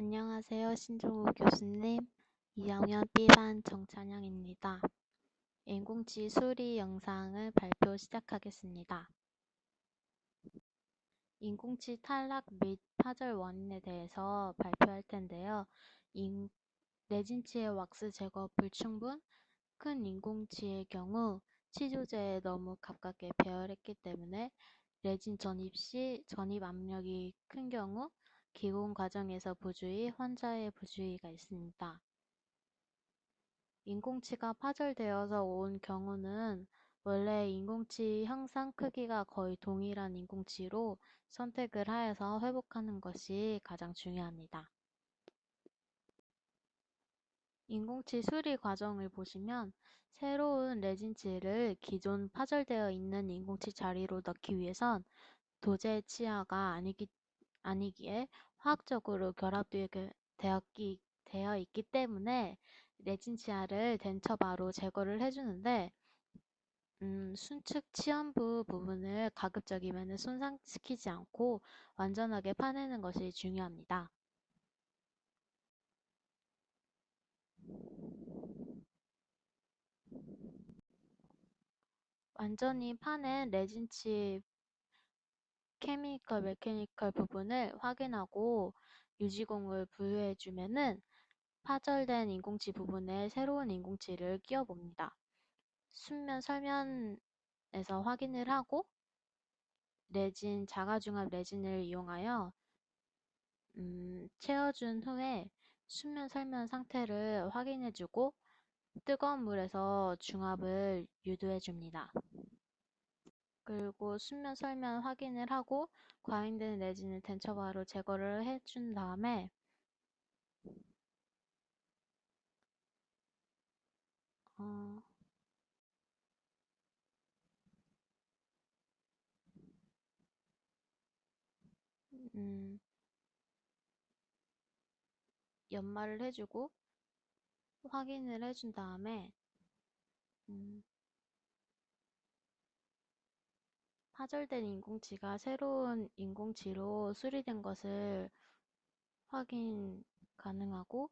안녕하세요. 신종우 교수님. 2학년 B반 정찬영입니다. 인공치 수리 영상을 발표 시작하겠습니다. 인공치 탈락 및 파절 원인에 대해서 발표할 텐데요. 인, 레진치의 왁스 제거 불충분, 큰 인공치의 경우 치조제에 너무 가깝게 배열했기 때문에 레진 전입 시 전입 압력이 큰 경우 기공 과정에서 부주의, 환자의 부주의가 있습니다. 인공치가 파절되어서 온 경우는 원래 인공치 형상 크기가 거의 동일한 인공치로 선택을 하여서 회복하는 것이 가장 중요합니다. 인공치 수리 과정을 보시면 새로운 레진치를 기존 파절되어 있는 인공치 자리로 넣기 위해선 도제 치아가 아니기, 아니기에 화학적으로 결합되었기, 되어 있기 때문에 레진 치아를 덴처바로 제거를 해주는데 음, 순측 치연부 부분을 가급적이면 손상시키지 않고 완전하게 파내는 것이 중요합니다. 완전히 파낸 레진치 케미컬, 메케니컬 부분을 확인하고 유지공을 부여해 주면은 파절된 인공치 부분에 새로운 인공치를 끼워 봅니다. 순면 설면에서 확인을 하고 레진, 자가중합 레진을 이용하여 음, 채워준 후에 순면 설면 상태를 확인해주고 뜨거운 물에서 중합을 유도해줍니다. 그리고 순면 설면 확인을 하고 과잉된 레진을 덴처바로 제거를 해준 다음에 어, 음, 연마를 해주고 확인을 해준 다음에 음, 파절된 인공치가 새로운 인공치로 수리된 것을 확인 가능하고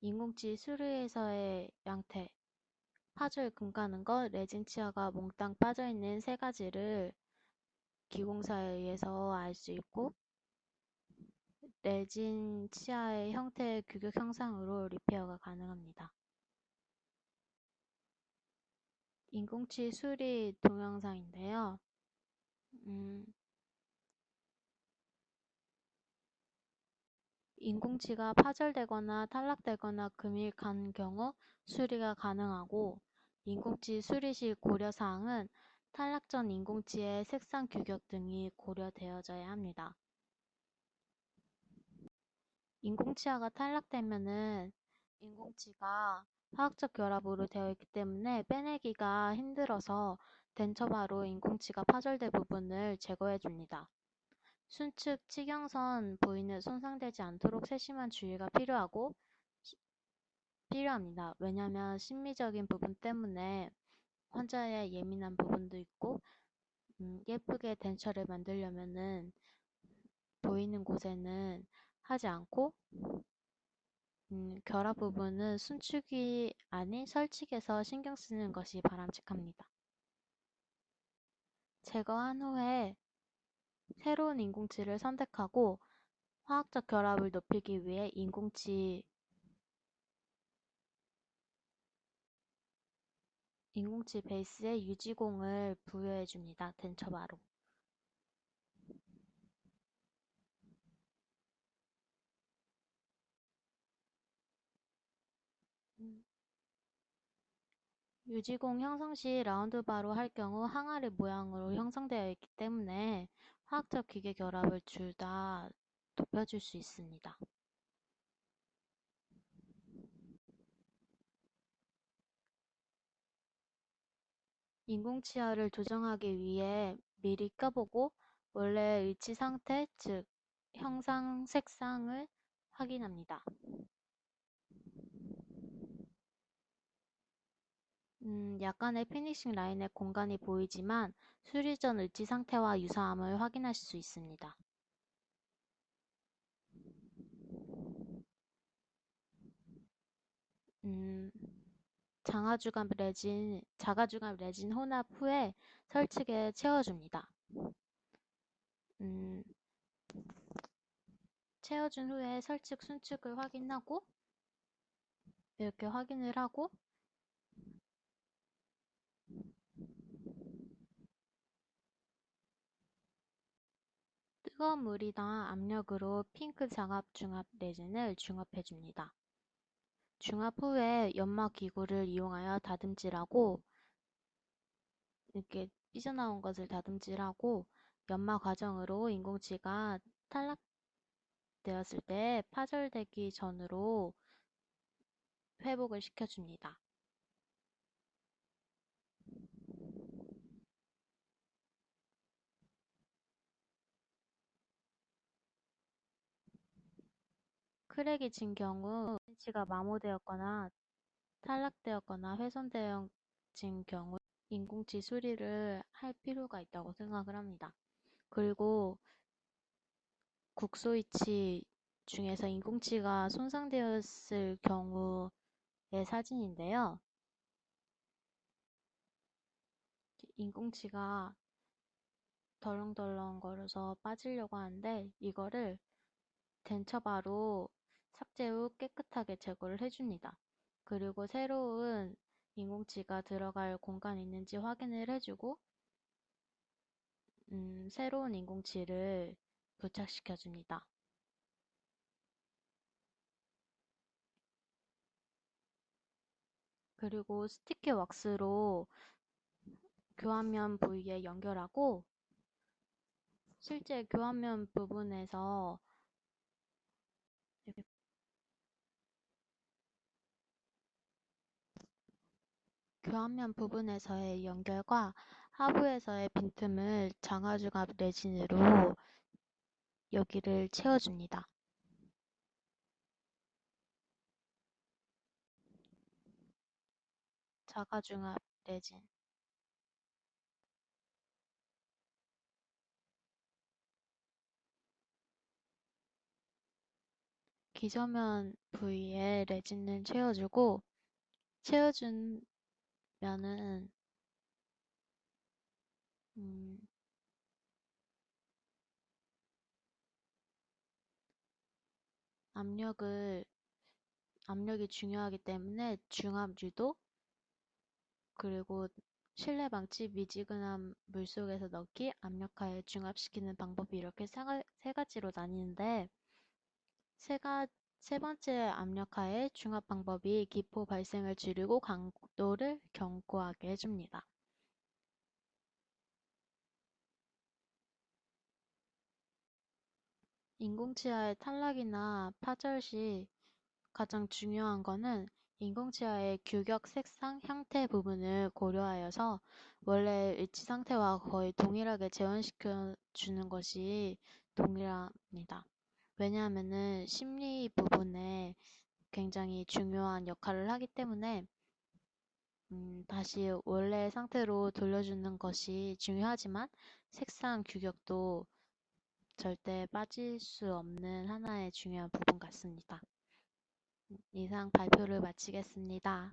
인공치 수리에서의 양태, 파절 금가는 것, 레진 치아가 몽땅 빠져있는 세 가지를 기공사에 의해서 알 수 있고 레진 치아의 형태의 규격 형상으로 리페어가 가능합니다. 인공치 수리 동영상인데요. 음, 인공치가 파절되거나 탈락되거나 금이 간 경우 수리가 가능하고 인공치 수리 시 고려사항은 탈락 전 인공치의 색상 규격 등이 고려되어져야 합니다. 인공치아가 탈락되면은 인공치가 화학적 결합으로 되어 있기 때문에 빼내기가 힘들어서 덴처바로 인공치가 파절된 부분을 제거해 줍니다. 순측 치경선 부위는 손상되지 않도록 세심한 주의가 필요하고 필요합니다. 왜냐하면 심미적인 부분 때문에 환자의 예민한 부분도 있고 음, 예쁘게 덴처를 만들려면은 보이는 곳에는 하지 않고 음, 결합 부분은 순축이 아닌 설칙에서 신경 쓰는 것이 바람직합니다. 제거한 후에 새로운 인공치를 선택하고 화학적 결합을 높이기 위해 인공치 인공치 베이스에 유지공을 부여해 줍니다. 덴처바로. 유지공 형성 시 라운드바로 할 경우 항아리 모양으로 형성되어 있기 때문에 화학적 기계 결합을 둘 다 높여줄 수 있습니다. 인공치아를 조정하기 위해 미리 껴보고 원래 위치 상태, 즉 형상 색상을 확인합니다. 음, 약간의 피니싱 라인의 공간이 보이지만 수리 전 의치 상태와 유사함을 확인하실 수 있습니다. 음, 장하주갑 레진, 자가주갑 레진 혼합 후에 설측에 채워줍니다. 음, 채워준 후에 설측, 순측을 확인하고 이렇게 확인을 하고 뜨거운 물이나 압력으로 핑크 장합 중합 레진을 중합해 줍니다. 중합 후에 연마 기구를 이용하여 다듬질하고 이렇게 삐져나온 것을 다듬질하고 연마 과정으로 인공치가 탈락되었을 때 파절되기 전으로 회복을 시켜줍니다. 크랙이 진 경우 인치가 마모되었거나 탈락되었거나 훼손되어 진 경우 인공치 수리를 할 필요가 있다고 생각을 합니다. 그리고 국소이치 중에서 인공치가 손상되었을 경우의 사진인데요. 인공치가 덜렁덜렁 거려서 빠지려고 하는데 이거를 덴처바로 삭제 후 깨끗하게 제거를 해줍니다. 그리고 새로운 인공치가 들어갈 공간이 있는지 확인을 해주고 음, 새로운 인공치를 부착시켜 줍니다. 그리고 스티키 왁스로 교환면 부위에 연결하고 실제 교환면 부분에서 교환면 부분에서의 연결과 하부에서의 빈틈을 장화주갑 레진으로 여기를 채워줍니다. 자가중합 레진 기저면 부위에 레진을 채워주고 채워준 면은 음, 압력을 압력이 중요하기 때문에 중압 유도 그리고 실내 방치 미지근한 물속에서 넣기 압력하에 중압시키는 방법이 이렇게 세 가지로 나뉘는데 세, 가, 세 번째 압력하에 중압 방법이 기포 발생을 줄이고 강도를 견고하게 해줍니다. 인공치아의 탈락이나 파절 시 가장 중요한 것은 인공치아의 규격, 색상, 형태 부분을 고려하여서 원래 위치 상태와 거의 동일하게 재현시켜 주는 것이 동일합니다. 왜냐하면은 심리 부분에 굉장히 중요한 역할을 하기 때문에 음, 다시 원래 상태로 돌려주는 것이 중요하지만 색상 규격도 절대 빠질 수 없는 하나의 중요한 부분 같습니다. 이상 발표를 마치겠습니다.